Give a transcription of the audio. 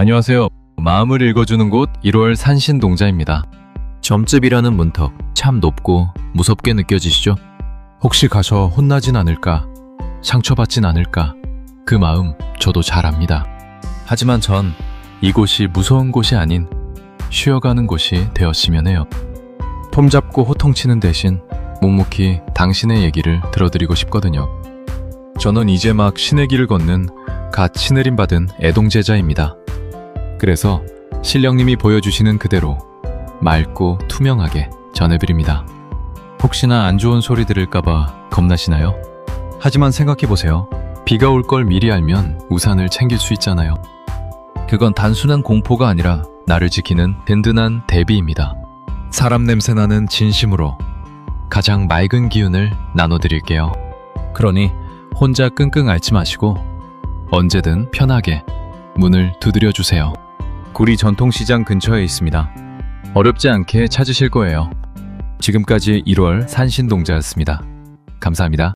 안녕하세요. 마음을 읽어주는 곳 1월 산신동자입니다. 점집이라는 문턱 참 높고 무섭게 느껴지시죠? 혹시 가서 혼나진 않을까? 상처받진 않을까? 그 마음 저도 잘 압니다. 하지만 전 이곳이 무서운 곳이 아닌 쉬어가는 곳이 되었으면 해요. 폼 잡고 호통치는 대신 묵묵히 당신의 얘기를 들어드리고 싶거든요. 저는 이제 막 신의 길을 걷는 갓 신내림 받은 애동제자입니다. 그래서 신령님이 보여주시는 그대로 맑고 투명하게 전해드립니다. 혹시나 안 좋은 소리 들을까봐 겁나시나요? 하지만 생각해보세요. 비가 올 걸 미리 알면 우산을 챙길 수 있잖아요. 그건 단순한 공포가 아니라 나를 지키는 든든한 대비입니다. 사람 냄새 나는 진심으로 가장 맑은 기운을 나눠드릴게요. 그러니 혼자 끙끙 앓지 마시고 언제든 편하게 문을 두드려 주세요. 구리 전통시장 근처에 있습니다. 어렵지 않게 찾으실 거예요. 지금까지 1월 산신동자였습니다. 감사합니다.